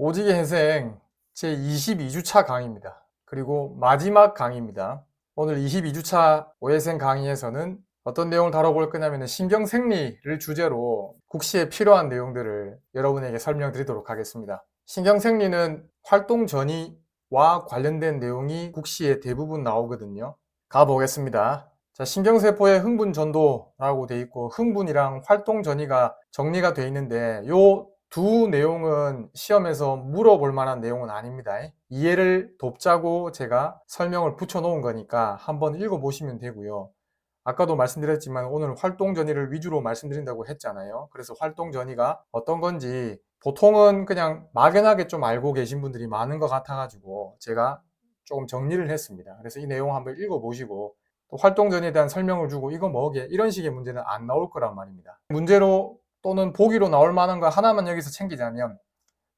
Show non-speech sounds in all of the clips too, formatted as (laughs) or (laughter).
오지게 회생 제 22주차 강의입니다. 그리고 마지막 강의입니다. 오늘 22주차 오해생 강의에서는 어떤 내용을 다뤄볼 거냐면 신경생리를 주제로 국시에 필요한 내용들을 여러분에게 설명드리도록 하겠습니다. 신경생리는 활동 전이와 관련된 내용이 국시에 대부분 나오거든요. 가보겠습니다. 자, 신경세포의 흥분 전도라고 돼 있고 흥분이랑 활동 전이가 정리가 돼 있는데 요 두 내용은 시험에서 물어볼 만한 내용은 아닙니다. 이해를 돕자고 제가 설명을 붙여 놓은 거니까 한번 읽어 보시면 되고요. 아까도 말씀드렸지만 오늘 활동 전이를 위주로 말씀드린다고 했잖아요. 그래서 활동 전이가 어떤 건지 보통은 그냥 막연하게 좀 알고 계신 분들이 많은 것 같아가지고 제가 조금 정리를 했습니다. 그래서 이 내용 한번 읽어 보시고 또 활동 전에 대한 설명을 주고 이거 뭐게 이런 식의 문제는 안 나올 거란 말입니다. 문제로 또는 보기로 나올 만한 거 하나만 여기서 챙기자면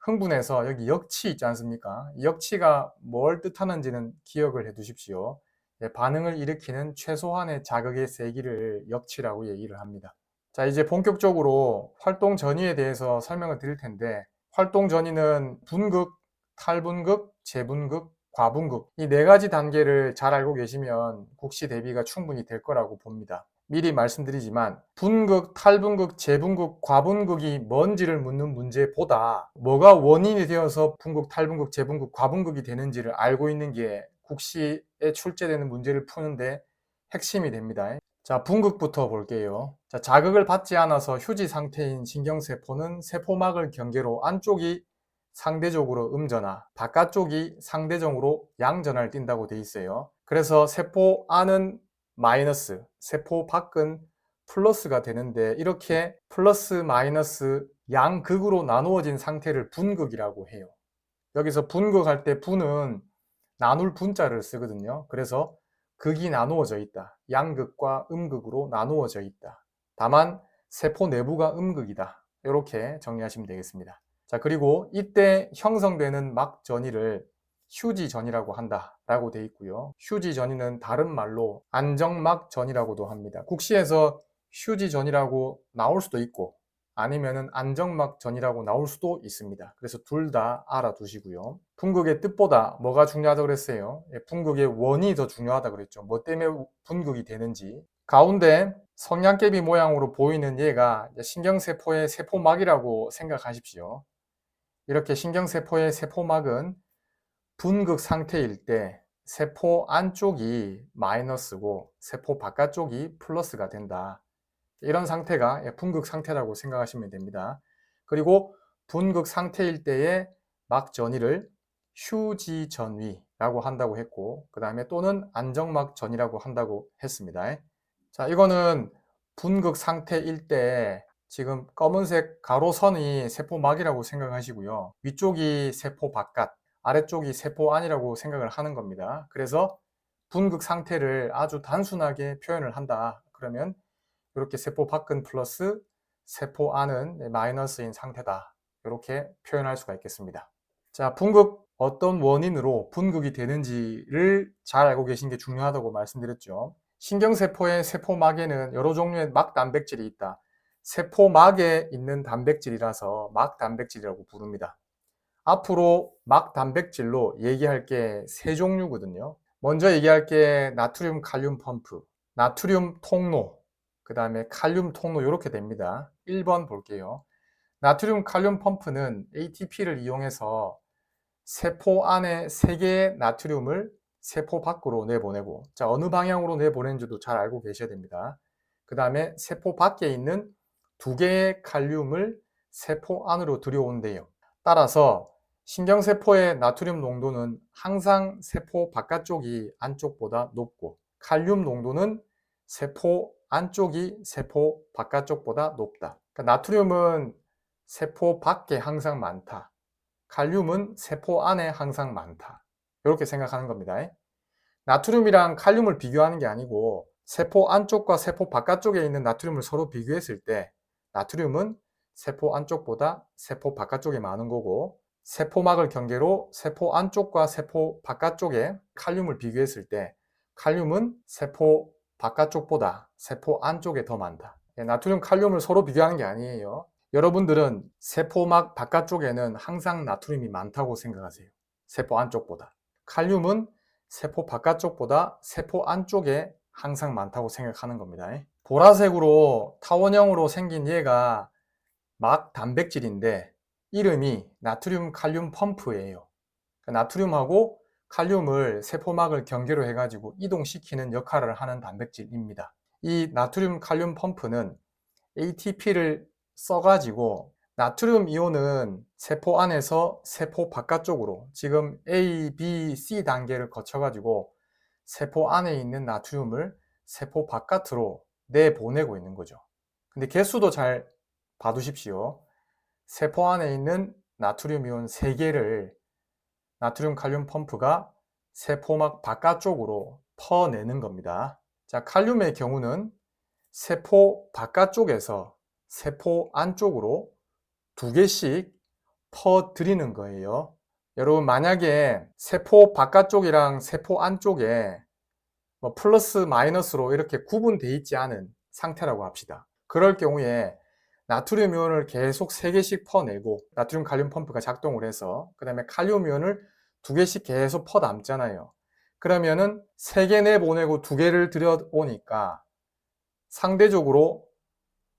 흥분해서 여기 역치 있지 않습니까? 이 역치가 뭘 뜻하는지는 기억을 해 두십시오. 예, 반응을 일으키는 최소한의 자극의 세기를 역치라고 얘기를 합니다. 자, 이제 본격적으로 활동 전이에 대해서 설명을 드릴 텐데 활동 전이는 분극, 탈분극, 재분극, 과분극 이 네 가지 단계를 잘 알고 계시면 국시 대비가 충분히 될 거라고 봅니다. 미리 말씀드리지만 분극, 탈분극, 재분극, 과분극이 뭔지를 묻는 문제보다 뭐가 원인이 되어서 분극, 탈분극, 재분극, 과분극이 되는지를 알고 있는 게 국시에 출제되는 문제를 푸는데 핵심이 됩니다. 자, 분극부터 볼게요. 자, 자극을 받지 않아서 휴지 상태인 신경세포는 세포막을 경계로 안쪽이 상대적으로 음전화, 바깥쪽이 상대적으로 양전화를 띈다고 돼 있어요. 그래서 세포 안은 마이너스, 세포 밖은 플러스가 되는데 이렇게 플러스 마이너스 양극으로 나누어진 상태를 분극이라고 해요. 여기서 분극할 때 분은 나눌 분자를 쓰거든요. 그래서 극이 나누어져 있다. 양극과 음극으로 나누어져 있다. 다만 세포 내부가 음극이다. 이렇게 정리하시면 되겠습니다. 자, 그리고 이때 형성되는 막 전이를 휴지 전이라고 한다 라고 돼 있고요. 휴지 전이는 다른 말로 안정막 전이라고도 합니다. 국시에서 휴지 전이라고 나올 수도 있고 아니면은 안정막 전이라고 나올 수도 있습니다. 그래서 둘 다 알아두시고요. 분극의 뜻보다 뭐가 중요하다고 그랬어요? 예, 분극의 원이 더 중요하다고 그랬죠. 뭐 때문에 분극이 되는지. 가운데 성냥개비 모양으로 보이는 얘가 신경세포의 세포막이라고 생각하십시오. 이렇게 신경세포의 세포막은 분극 상태일 때 세포 안쪽이 마이너스고 세포 바깥쪽이 플러스가 된다. 이런 상태가 분극 상태라고 생각하시면 됩니다. 그리고 분극 상태일 때의 막 전이를 휴지 전위라고 한다고 했고 그 다음에 또는 안정막 전이라고 한다고 했습니다. 자 이거는 분극 상태일 때 지금 검은색 가로선이 세포막이라고 생각하시고요. 위쪽이 세포 바깥, 아래쪽이 세포 안이라고 생각을 하는 겁니다. 그래서 분극 상태를 아주 단순하게 표현을 한다. 그러면 이렇게 세포 밖은 플러스 세포 안은 마이너스인 상태다. 이렇게 표현할 수가 있겠습니다. 자, 분극 어떤 원인으로 분극이 되는지를 잘 알고 계신 게 중요하다고 말씀드렸죠. 신경세포의 세포막에는 여러 종류의 막 단백질이 있다. 세포막에 있는 단백질이라서 막 단백질이라고 부릅니다. 앞으로 막 단백질로 얘기할 게 세 종류거든요. 먼저 얘기할 게 나트륨 칼륨 펌프, 나트륨 통로, 그 다음에 칼륨 통로 이렇게 됩니다. 1번 볼게요. 나트륨 칼륨 펌프는 ATP를 이용해서 세포 안에 3개의 나트륨을 세포 밖으로 내보내고 자 어느 방향으로 내보내는지도 잘 알고 계셔야 됩니다. 그 다음에 세포 밖에 있는 두 개의 칼륨을 세포 안으로 들여온대요. 따라서 신경세포의 나트륨 농도는 항상 세포 바깥쪽이 안쪽보다 높고 칼륨 농도는 세포 안쪽이 세포 바깥쪽보다 높다. 그러니까 나트륨은 세포 밖에 항상 많다. 칼륨은 세포 안에 항상 많다. 이렇게 생각하는 겁니다. 나트륨이랑 칼륨을 비교하는 게 아니고 세포 안쪽과 세포 바깥쪽에 있는 나트륨을 서로 비교했을 때 나트륨은 세포 안쪽보다 세포 바깥쪽에 많은 거고 세포막을 경계로 세포 안쪽과 세포 바깥쪽에 칼륨을 비교했을 때 칼륨은 세포 바깥쪽보다 세포 안쪽에 더 많다. 예, 나트륨 칼륨을 서로 비교하는 게 아니에요. 여러분들은 세포막 바깥쪽에는 항상 나트륨이 많다고 생각하세요. 세포 안쪽보다. 칼륨은 세포 바깥쪽보다 세포 안쪽에 항상 많다고 생각하는 겁니다. 보라색으로 타원형으로 생긴 얘가 막 단백질인데 이름이 나트륨 칼륨 펌프예요. 그러니까 나트륨하고 칼륨을 세포막을 경계로 해가지고 이동시키는 역할을 하는 단백질입니다. 이 나트륨 칼륨 펌프는 ATP를 써가지고 나트륨 이온은 세포 안에서 세포 바깥쪽으로 지금 A, B, C 단계를 거쳐가지고 세포 안에 있는 나트륨을 세포 바깥으로 내보내고 있는 거죠. 근데 개수도 잘 봐두십시오. 세포 안에 있는 나트륨 이온 3개를 나트륨 칼륨 펌프가 세포막 바깥쪽으로 퍼내는 겁니다. 자, 칼륨의 경우는 세포 바깥쪽에서 세포 안쪽으로 두 개씩 퍼드리는 거예요. 여러분, 만약에 세포 바깥쪽이랑 세포 안쪽에 뭐 플러스 마이너스로 이렇게 구분되어 있지 않은 상태라고 합시다. 그럴 경우에 나트륨 이온을 계속 3개씩 퍼내고 나트륨 칼륨 펌프가 작동을 해서 그 다음에 칼륨 이온을 2개씩 계속 퍼 남잖아요. 그러면은 3개 내보내고 2개를 들여오니까 상대적으로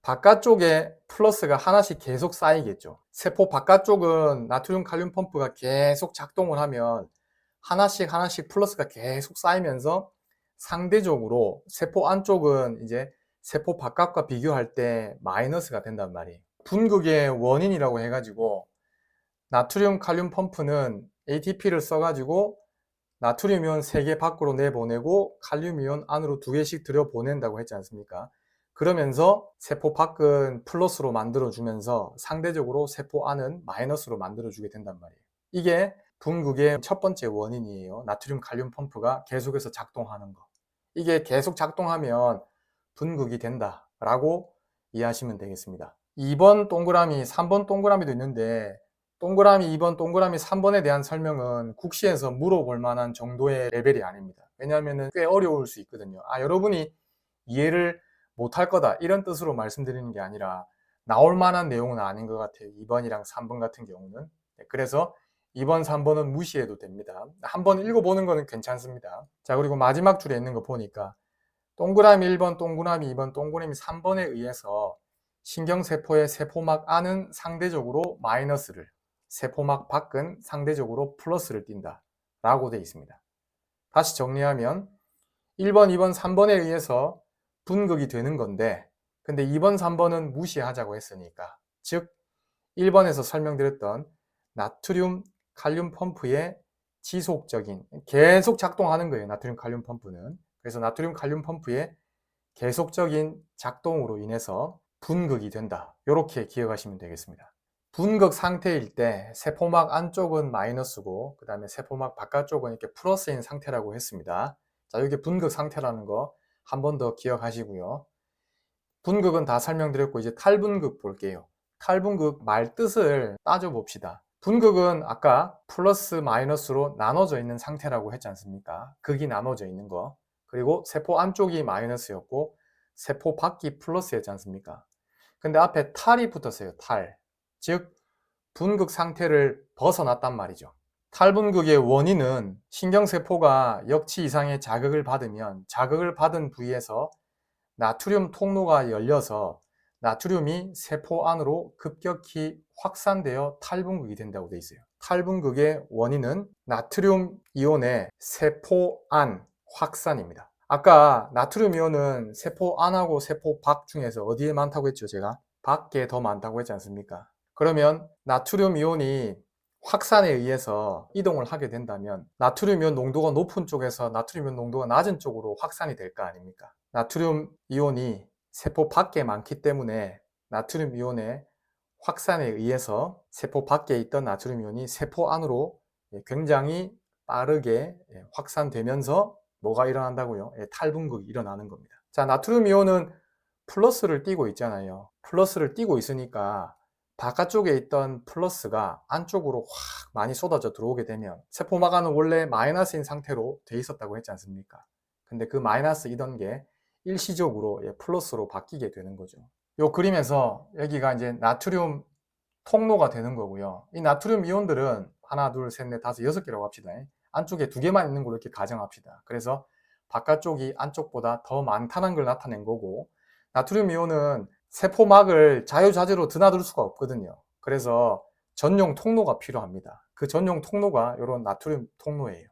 바깥쪽에 플러스가 하나씩 계속 쌓이겠죠. 세포 바깥쪽은 나트륨 칼륨 펌프가 계속 작동을 하면 하나씩 하나씩 플러스가 계속 쌓이면서 상대적으로 세포 안쪽은 이제 세포 바깥과 비교할 때 마이너스가 된단 말이에요. 분극의 원인이라고 해가지고 나트륨 칼륨 펌프는 ATP를 써가지고 나트륨 이온 3개 밖으로 내보내고 칼륨 이온 안으로 2개씩 들여보낸다고 했지 않습니까? 그러면서 세포 밖은 플러스로 만들어주면서 상대적으로 세포 안은 마이너스로 만들어주게 된단 말이에요. 이게 분극의 첫 번째 원인이에요. 나트륨 칼륨 펌프가 계속해서 작동하는 거. 이게 계속 작동하면 분극이 된다라고 이해하시면 되겠습니다. 2번 동그라미, 3번 동그라미도 있는데 동그라미 2번, 동그라미 3번에 대한 설명은 국시에서 물어볼 만한 정도의 레벨이 아닙니다. 왜냐하면 꽤 어려울 수 있거든요. 아, 여러분이 이해를 못할 거다 이런 뜻으로 말씀드리는 게 아니라 나올 만한 내용은 아닌 것 같아요. 2번이랑 3번 같은 경우는. 네, 그래서 2번, 3번은 무시해도 됩니다. 한번 읽어보는 거는 괜찮습니다. 자, 그리고 마지막 줄에 있는 거 보니까 동그라미 1번, 동그라미 2번, 동그라미 3번에 의해서 신경세포의 세포막 안은 상대적으로 마이너스를, 세포막 밖은 상대적으로 플러스를 띈다. 라고 되어 있습니다. 다시 정리하면 1번, 2번, 3번에 의해서 분극이 되는 건데 근데 2번, 3번은 무시하자고 했으니까 즉 1번에서 설명드렸던 나트륨 칼륨 펌프의 지속적인 계속 작동하는 거예요. 나트륨 칼륨 펌프는. 그래서 나트륨 칼륨 펌프의 계속적인 작동으로 인해서 분극이 된다. 이렇게 기억하시면 되겠습니다. 분극 상태일 때 세포막 안쪽은 마이너스고 그 다음에 세포막 바깥쪽은 이렇게 플러스인 상태라고 했습니다. 자, 이게 분극 상태라는 거 한 번 더 기억하시고요. 분극은 다 설명드렸고 이제 탈분극 볼게요. 탈분극 말 뜻을 따져봅시다. 분극은 아까 플러스 마이너스로 나눠져 있는 상태라고 했지 않습니까? 극이 나눠져 있는 거. 그리고 세포 안쪽이 마이너스였고 세포 밖이 플러스였지 않습니까? 근데 앞에 탈이 붙었어요. 탈. 즉 분극 상태를 벗어났단 말이죠. 탈분극의 원인은 신경세포가 역치 이상의 자극을 받으면 자극을 받은 부위에서 나트륨 통로가 열려서 나트륨이 세포 안으로 급격히 확산되어 탈분극이 된다고 되어 있어요. 탈분극의 원인은 나트륨 이온의 세포 안 확산입니다. 아까 나트륨 이온은 세포 안하고 세포 밖 중에서 어디에 많다고 했죠, 제가? 밖에 더 많다고 했지 않습니까? 그러면 나트륨 이온이 확산에 의해서 이동을 하게 된다면 나트륨 이온 농도가 높은 쪽에서 나트륨 이온 농도가 낮은 쪽으로 확산이 될 거 아닙니까? 나트륨 이온이 세포 밖에 많기 때문에 나트륨 이온의 확산에 의해서 세포 밖에 있던 나트륨 이온이 세포 안으로 굉장히 빠르게 확산되면서 뭐가 일어난다고요? 탈분극이 일어나는 겁니다. 자, 나트륨 이온은 플러스를 띄고 있잖아요. 플러스를 띄고 있으니까 바깥쪽에 있던 플러스가 안쪽으로 확 많이 쏟아져 들어오게 되면 안은 원래 마이너스인 상태로 돼 있었다고 했지 않습니까? 근데 그 마이너스이던 게 일시적으로 플러스로 바뀌게 되는 거죠. 요 그림에서 여기가 이제 나트륨 통로가 되는 거고요. 이 나트륨 이온들은 하나, 둘, 셋, 넷, 다섯, 여섯 개라고 합시다. 안쪽에 두 개만 있는 걸로 이렇게 가정합시다. 그래서 바깥쪽이 안쪽보다 더 많다는 걸 나타낸 거고 나트륨 이온은 세포막을 자유자재로 드나들 수가 없거든요. 그래서 전용 통로가 필요합니다. 그 전용 통로가 이런 나트륨 통로예요.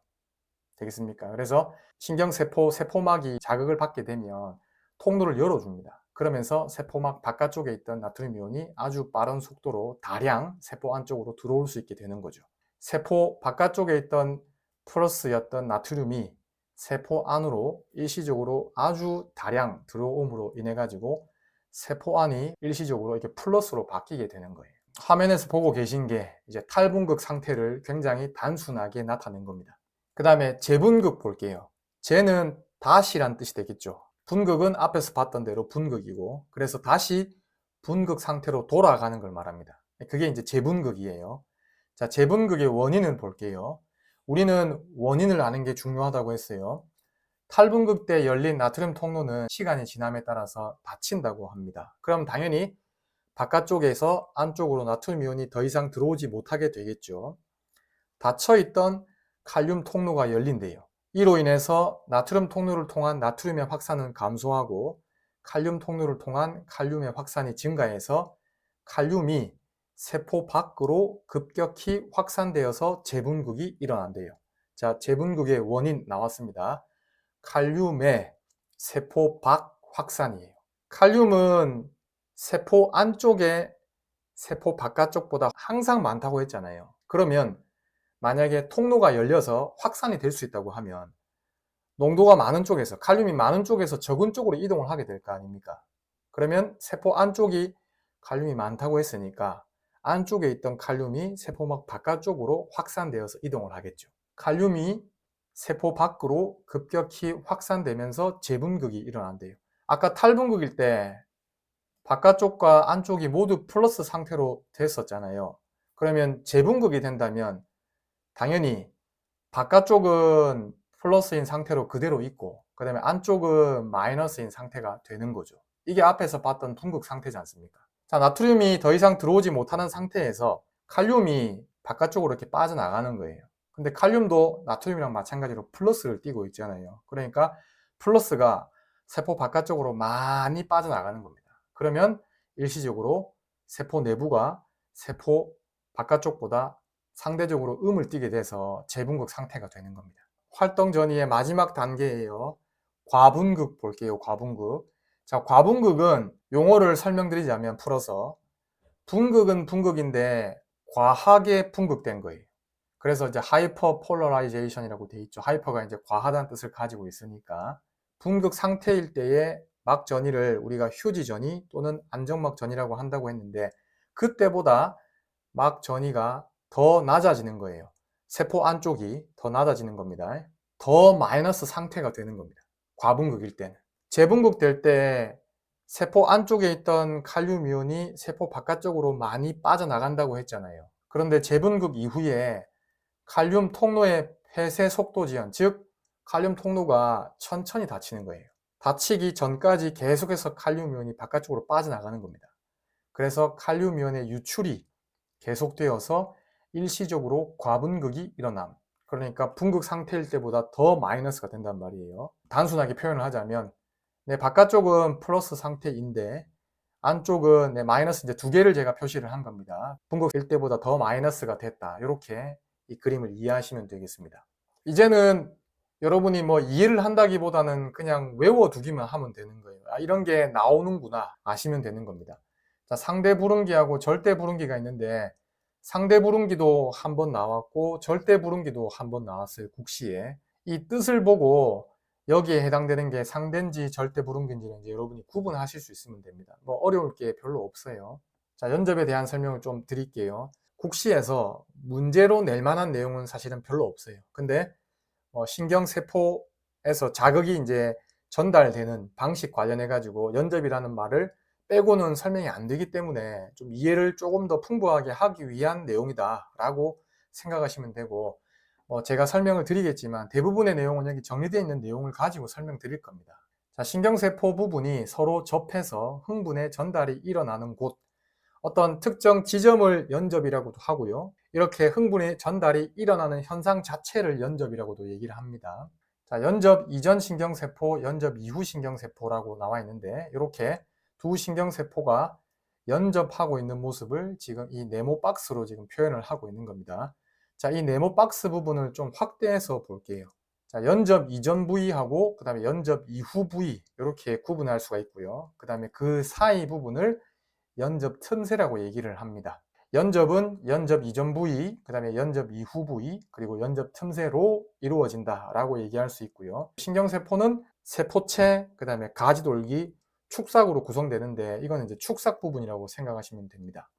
되겠습니까? 그래서 신경세포, 세포막이 자극을 받게 되면 통로를 열어줍니다. 그러면서 세포막 바깥쪽에 있던 나트륨 이온이 아주 빠른 속도로 다량 세포 안쪽으로 들어올 수 있게 되는 거죠. 세포 바깥쪽에 있던 플러스였던 나트륨이 세포 안으로 일시적으로 아주 다량 들어옴으로 인해 가지고 세포 안이 일시적으로 이렇게 플러스로 바뀌게 되는 거예요. 화면에서 보고 계신 게 이제 탈분극 상태를 굉장히 단순하게 나타낸 겁니다. 그 다음에 재분극 볼게요. 재는 다시란 뜻이 되겠죠. 분극은 앞에서 봤던 대로 분극이고 그래서 다시 분극 상태로 돌아가는 걸 말합니다. 그게 이제 재분극이에요. 자, 재분극의 원인을 볼게요. 우리는 원인을 아는 게 중요하다고 했어요. 탈분극 때 열린 나트륨 통로는 시간이 지남에 따라서 닫힌다고 합니다. 그럼 당연히 바깥쪽에서 안쪽으로 나트륨 이온이 더 이상 들어오지 못하게 되겠죠. 닫혀 있던 칼륨 통로가 열린대요. 이로 인해서 나트륨 통로를 통한 나트륨의 확산은 감소하고 칼륨 통로를 통한 칼륨의 확산이 증가해서 칼륨이 세포 밖으로 급격히 확산되어서 재분극이 일어난대요. 자, 재분극의 원인 나왔습니다. 칼륨의 세포 밖 확산이에요. 칼륨은 세포 안쪽에 세포 바깥쪽보다 항상 많다고 했잖아요. 그러면 만약에 통로가 열려서 확산이 될 수 있다고 하면 농도가 많은 쪽에서 칼륨이 많은 쪽에서 적은 쪽으로 이동을 하게 될 거 아닙니까? 그러면 세포 안쪽이 칼륨이 많다고 했으니까 안쪽에 있던 칼륨이 세포막 바깥쪽으로 확산되어서 이동을 하겠죠. 칼륨이 세포 밖으로 급격히 확산되면서 재분극이 일어난대요. 아까 탈분극일 때 바깥쪽과 안쪽이 모두 플러스 상태로 됐었잖아요. 그러면 재분극이 된다면 당연히 바깥쪽은 플러스인 상태로 그대로 있고 그 다음에 안쪽은 마이너스인 상태가 되는 거죠. 이게 앞에서 봤던 분극 상태지 않습니까? 자, 나트륨이 더 이상 들어오지 못하는 상태에서 칼륨이 바깥쪽으로 이렇게 빠져나가는 거예요. 근데 칼륨도 나트륨이랑 마찬가지로 플러스를 띄고 있잖아요. 그러니까 플러스가 세포 바깥쪽으로 많이 빠져나가는 겁니다. 그러면 일시적으로 세포 내부가 세포 바깥쪽보다 상대적으로 음을 띠게 돼서 재분극 상태가 되는 겁니다. 활동 전이의 마지막 단계예요. 과분극 볼게요. 과분극. 자, 과분극은 용어를 설명드리자면 풀어서 분극은 분극인데 과하게 분극된 거예요. 그래서 이제 하이퍼 폴러라이제이션이라고 돼 있죠. 하이퍼가 이제 과하다는 뜻을 가지고 있으니까 분극 상태일 때에 막 전이를 우리가 휴지 전이 또는 안정막 전이라고 한다고 했는데 그때보다 막 전이가 더 낮아지는 거예요. 세포 안쪽이 더 낮아지는 겁니다. 더 마이너스 상태가 되는 겁니다. 과분극일 때는. 재분극 될 때 세포 안쪽에 있던 칼륨 이온이 세포 바깥쪽으로 많이 빠져나간다고 했잖아요. 그런데 재분극 이후에 칼륨 통로의 폐쇄 속도 지연, 즉 칼륨 통로가 천천히 닫히는 거예요. 닫히기 전까지 계속해서 칼륨 이온이 바깥쪽으로 빠져나가는 겁니다. 그래서 칼륨 이온의 유출이 계속되어서 일시적으로 과분극이 일어남. 그러니까 분극 상태일 때보다 더 마이너스가 된단 말이에요. 단순하게 표현을 하자면 내 바깥쪽은 플러스 상태인데 안쪽은 내 마이너스 이제 두 개를 제가 표시를 한 겁니다. 분극일 때보다 더 마이너스가 됐다. 이렇게 이 그림을 이해하시면 되겠습니다. 이제는 여러분이 뭐 이해를 한다기보다는 그냥 외워두기만 하면 되는 거예요. 아, 이런 게 나오는구나 아시면 되는 겁니다. 자, 상대 불응기하고 절대 불응기가 있는데 상대 불응기도 한 번 나왔고 절대 불응기도 한 번 나왔어요. 국시에. 이 뜻을 보고 여기에 해당되는 게 상대인지 절대 불응기인지 이제 여러분이 구분하실 수 있으면 됩니다. 뭐 어려울 게 별로 없어요. 자, 연접에 대한 설명을 좀 드릴게요. 국시에서 문제로 낼 만한 내용은 사실은 별로 없어요. 근데 어, 신경세포에서 자극이 이제 전달되는 방식 관련해 가지고 연접이라는 말을 빼고는 설명이 안 되기 때문에 좀 이해를 조금 더 풍부하게 하기 위한 내용이다 라고 생각하시면 되고 어, 제가 설명을 드리겠지만 대부분의 내용은 여기 정리되어 있는 내용을 가지고 설명드릴 겁니다 자, 신경세포 부분이 서로 접해서 흥분의 전달이 일어나는 곳, 어떤 특정 지점을 연접이라고도 하고요. 이렇게 흥분의 전달이 일어나는 현상 자체를 연접이라고도 얘기를 합니다. 자, 연접 이전 신경세포, 연접 이후 신경세포라고 나와 있는데 이렇게 두 신경세포가 연접하고 있는 모습을 지금 이 네모 박스로 지금 표현을 하고 있는 겁니다. 자, 이 네모 박스 부분을 좀 확대해서 볼게요. 자, 연접 이전 부위하고 그 다음에 연접 이후 부위 이렇게 구분할 수가 있고요. 그 다음에 그 사이 부분을 연접 틈새라고 얘기를 합니다. 연접은 연접 이전 부위, 그 다음에 연접 이후 부위, 그리고 연접 틈새로 이루어진다라고 얘기할 수 있고요. 신경세포는 세포체, 그 다음에 가지돌기, 축삭으로 구성되는데 이거는 이제 축삭 부분이라고 생각하시면 됩니다.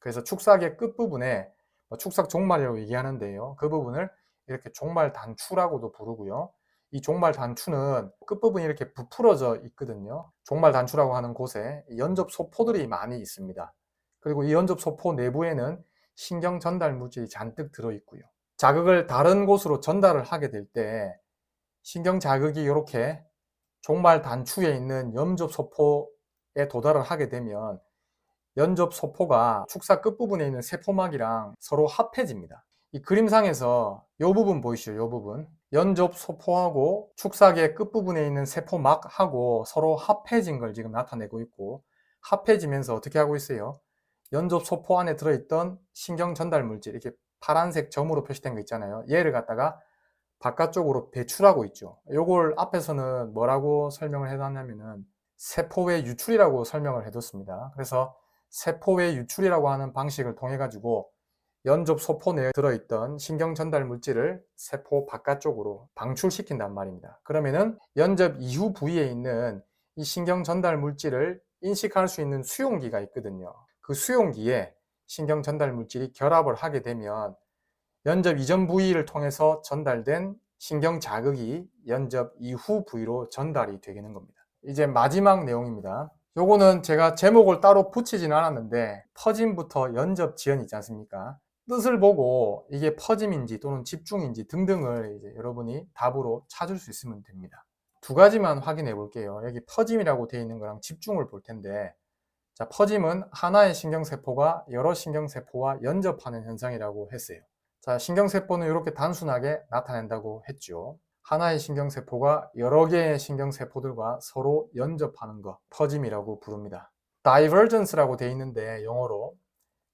그래서 축삭의 끝부분에 뭐 축삭 종말이라고 얘기하는데요. 그 부분을 이렇게 종말 단추라고도 부르고요. 이 종말 단추는 끝부분이 이렇게 부풀어져 있거든요. 종말 단추라고 하는 곳에 연접 소포들이 많이 있습니다. 그리고 이 연접 소포 내부에는 신경 전달 물질이 잔뜩 들어 있고요. 자극을 다른 곳으로 전달을 하게 될 때 신경 자극이 이렇게 종말 단추에 있는 연접 소포에 도달을 하게 되면 연접 소포가 축사 끝부분에 있는 세포막이랑 서로 합해집니다. 이 그림상에서 이 부분 보이시죠? 이 부분. 연접 소포하고 축삭의 끝부분에 있는 세포막하고 서로 합해진 걸 지금 나타내고 있고 합해지면서 어떻게 하고 있어요? 연접 소포 안에 들어있던 신경 전달 물질 이렇게 파란색 점으로 표시된 거 있잖아요. 얘를 갖다가 바깥쪽으로 배출하고 있죠. 요걸 앞에서는 뭐라고 설명을 해놨냐면은 세포의 유출이라고 설명을 해뒀습니다. 그래서 세포의 유출이라고 하는 방식을 통해 가지고 연접 소포 내에 들어있던 신경 전달 물질을 세포 바깥쪽으로 방출시킨단 말입니다. 그러면은 연접 이후 부위에 있는 이 신경 전달 물질을 인식할 수 있는 수용기가 있거든요. 그 수용기에 신경 전달 물질이 결합을 하게 되면 연접 이전 부위를 통해서 전달된 신경 자극이 연접 이후 부위로 전달이 되는 겁니다. 이제 마지막 내용입니다. 요거는 제가 제목을 따로 붙이진 않았는데 퍼짐부터 연접 지연 있지 않습니까? 뜻을 보고 이게 퍼짐인지 또는 집중인지 등등을 이제 여러분이 답으로 찾을 수 있으면 됩니다. 두 가지만 확인해 볼게요. 여기 퍼짐이라고 되어 있는 거랑 집중을 볼 텐데 자, 퍼짐은 하나의 신경세포가 여러 신경세포와 연접하는 현상이라고 했어요. 자, 신경세포는 이렇게 단순하게 나타낸다고 했죠. 하나의 신경세포가 여러 개의 신경세포들과 서로 연접하는 것, 퍼짐이라고 부릅니다. divergence라고 되어 있는데 영어로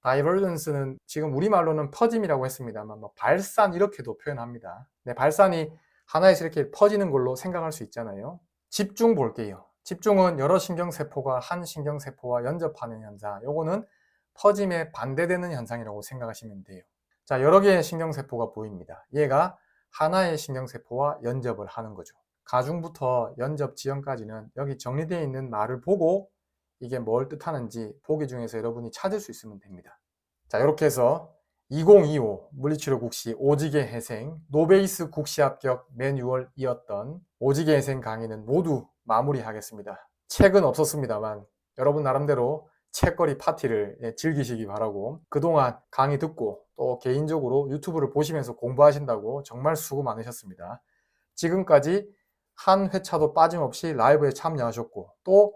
divergence는 지금 우리말로는 퍼짐이라고 했습니다만 뭐 발산 이렇게도 표현합니다. 네, 발산이 하나에서 이렇게 퍼지는 걸로 생각할 수 있잖아요. 집중 볼게요. 집중은 여러 신경세포가 한 신경세포와 연접하는 현상. 요거는 퍼짐에 반대되는 현상이라고 생각하시면 돼요. 자, 여러 개의 신경세포가 보입니다. 얘가 하나의 신경세포와 연접을 하는 거죠. 가중부터 연접 지연까지는 여기 정리되어 있는 말을 보고 이게 뭘 뜻하는지 보기 중에서 여러분이 찾을 수 있으면 됩니다. 자, 이렇게 해서 2025 물리치료 국시 오지게 해생 노베이스 국시 합격 매뉴얼이었던 오지게 해생 강의는 모두 마무리하겠습니다. 책은 없었습니다만 여러분 나름대로 책거리 파티를 예, 즐기시기 바라고 그동안 강의 듣고 또 개인적으로 유튜브를 보시면서 공부하신다고 정말 수고 많으셨습니다. 지금까지 한 회차도 빠짐없이 라이브에 참여하셨고 또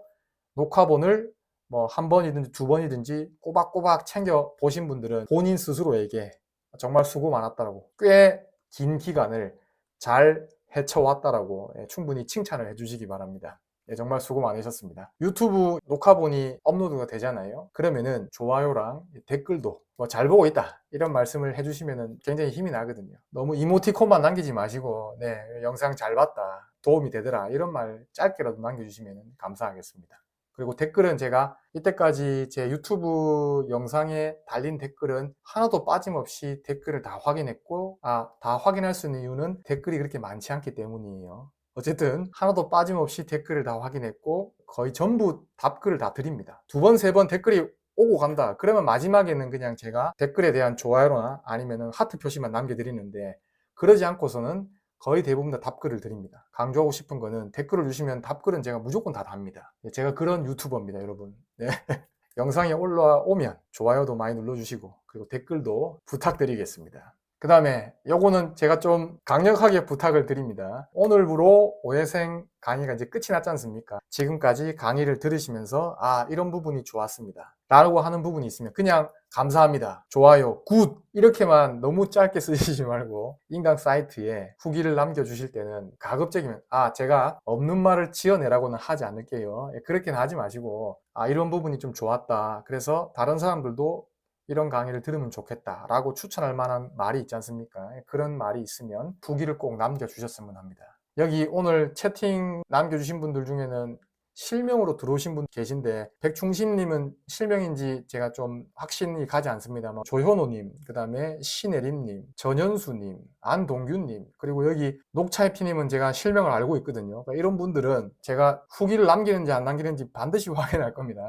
녹화본을 뭐 한 번이든지 두 번이든지 꼬박꼬박 챙겨 보신 분들은 본인 스스로에게 정말 수고 많았다라고 꽤 긴 기간을 잘 헤쳐왔다라고 예, 충분히 칭찬을 해주시기 바랍니다. 예, 정말 수고 많으셨습니다. 유튜브 녹화본이 업로드가 되잖아요. 그러면은 좋아요랑 댓글도 뭐 잘 보고 있다 이런 말씀을 해주시면 굉장히 힘이 나거든요. 너무 이모티콘만 남기지 마시고 네 영상 잘 봤다 도움이 되더라 이런 말 짧게라도 남겨주시면 감사하겠습니다. 그리고 댓글은 제가 이때까지 제 유튜브 영상에 달린 댓글은 하나도 빠짐없이 댓글을 다 확인했고, 아, 다 확인할 수 있는 이유는 댓글이 그렇게 많지 않기 때문이에요. 어쨌든 하나도 빠짐없이 댓글을 다 확인했고, 거의 전부 답글을 다 드립니다. 두 번, 세 번 댓글이 오고 간다. 그러면 마지막에는 그냥 제가 댓글에 대한 좋아요나 아니면 하트 표시만 남겨드리는데, 그러지 않고서는 거의 대부분 다 답글을 드립니다. 강조하고 싶은 거는 댓글을 주시면 답글은 제가 무조건 다 답니다. 예, 제가 그런 유튜버입니다, 여러분. 네. (laughs) 영상이 올라오면 좋아요도 많이 눌러주시고 그리고 댓글도 부탁드리겠습니다. 그 다음에 요거는 제가 좀 강력하게 부탁을 드립니다. 오늘부로 오해생 강의가 이제 끝이 났지 않습니까? 지금까지 강의를 들으시면서 아 이런 부분이 좋았습니다. 라고 하는 부분이 있으면 그냥 감사합니다. 좋아요. 굿. 이렇게만 너무 짧게 (laughs) 쓰시지 말고 인강 사이트에 후기를 남겨주실 때는 가급적이면 아 제가 없는 말을 지어내라고는 하지 않을게요. 예, 그렇게는 하지 마시고 아 이런 부분이 좀 좋았다. 그래서 다른 사람들도 이런 강의를 들으면 좋겠다라고 추천할 만한 말이 있지 않습니까? 예, 그런 말이 있으면 후기를 꼭 남겨주셨으면 합니다. 여기 오늘 채팅 남겨주신 분들 중에는 실명으로 들어오신 분 계신데 백충신님은 실명인지 제가 좀 확신이 가지 않습니다만 조현호님, 그 다음에 신혜림님, 전현수님, 안동규님 그리고 여기 녹차해피님은 제가 실명을 알고 있거든요. 그러니까 이런 분들은 제가 후기를 남기는지 안 남기는지 반드시 (laughs) 확인할 겁니다.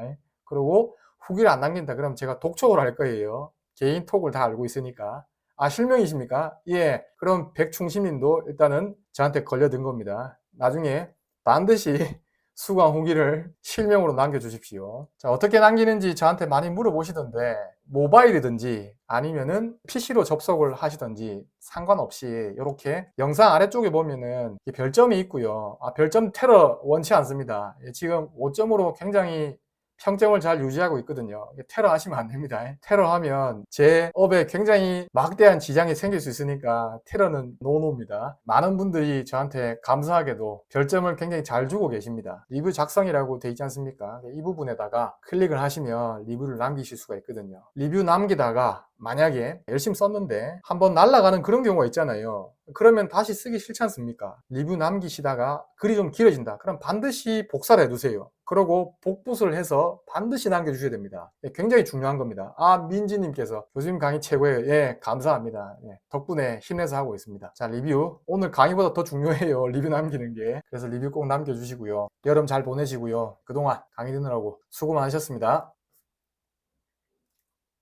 그리고 후기를 안 남긴다 그러면 제가 독촉을 할 거예요. 개인 톡을 다 알고 있으니까. 아, 실명이십니까? 예. 그럼 백충신님도 일단은 저한테 걸려든 겁니다. 나중에 반드시 (laughs) 수강 후기를 실명으로 남겨주십시오. 자, 어떻게 남기는지 저한테 많이 물어보시던데, 모바일이든지 아니면은 PC로 접속을 하시든지 상관없이 이렇게 영상 아래쪽에 보면은 이 별점이 있고요. 아, 별점 테러 원치 않습니다. 예, 지금 5점으로 굉장히 평점을 잘 유지하고 있거든요. 테러 하시면 안 됩니다. 테러 하면 제 업에 굉장히 막대한 지장이 생길 수 있으니까 테러는 노노입니다. 많은 분들이 저한테 감사하게도 별점을 굉장히 잘 주고 계십니다. 리뷰 작성이라고 돼 있지 않습니까? 이 부분에다가 클릭을 하시면 리뷰를 남기실 수가 있거든요. 리뷰 남기다가 만약에 열심히 썼는데 한번 날아가는 그런 경우가 있잖아요. 그러면 다시 쓰기 싫지 않습니까? 리뷰 남기시다가 글이 좀 길어진다. 그럼 반드시 복사를 해두세요. 그러고 복붙을 해서 반드시 남겨주셔야 됩니다. 예, 굉장히 중요한 겁니다. 아, 민지님께서 교수님 강의 최고예요. 예, 감사합니다. 예, 덕분에 힘내서 하고 있습니다. 자, 리뷰. 오늘 강의보다 더 중요해요. (laughs) 리뷰 남기는 게. 그래서 리뷰 꼭 남겨주시고요. 여름 잘 보내시고요. 그동안 강의 듣느라고 수고 많으셨습니다.